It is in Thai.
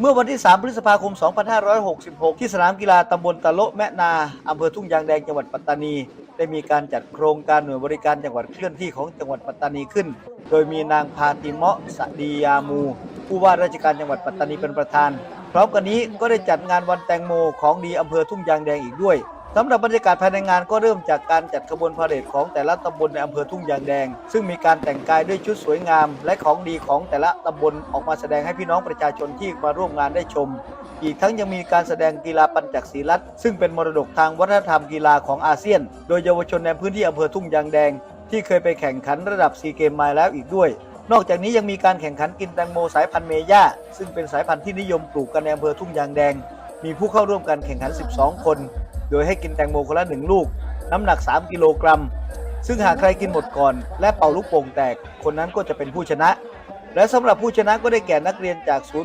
เมื่อวันที่ 3 พฤษภาคม 2566 ที่สนามกีฬาตำบลตะโละแมะนาอำเภอทุ่งยางแดงจังหวัดปัตตานี ได้มีการจัดโครงการหน่วยบริการจังหวัดเคลื่อนที่ของจังหวัดปัตตานีขึ้น โดยมีนางพาติเมาะสดียามู ผู้ว่าราชการจังหวัดปัตตานีเป็นประธาน พร้อมกันนี้ก็ได้จัดงานวันแตงโมของดีอำเภอทุ่งยางแดงอีกด้วย สำหรับบรรยากาศภายในงานก็เริ่มจากการจัดขบวนพาเหรดของแต่ละตำบลในอำเภอทุ่งยางแดง ซึ่งมีการแต่งกายด้วยชุดสวยงาม และของดีของแต่ละตำบลออกมาแสดงให้พี่น้องประชาชนที่มาร่วมงานได้ชม อีกทั้งยังมีการแสดงกีฬาปัญจักศีลัดซึ่งเป็นมรดกทางวัฒนธรรมกีฬาของอาเซียน โดยเยาวชนในพื้นที่อำเภอทุ่งยางแดง ที่เคยไปแข่งขันระดับซีเกมมาแล้วอีกด้วยนอกจากนี้ยังมีการแข่งขันกินแตงโมสายพันธุ์เมย่า ซึ่งเป็นสายพันธุ์ที่นิยมปลูกกันในอำเภอทุ่งยางแดง มีผู้เข้าร่วมการแข่งขัน 12 คน โดยให้กินแตงโมคนละหนึ่งลูก น้ำหนัก 3 กิโลกรัม ซึ่งหากใครกินหมดก่อน และเป่าลูกโป่งแตกคนนั้นก็จะเป็นผู้ชนะ และสำหรับผู้ชนะก็ได้แก่นักเรียนจากศูนย์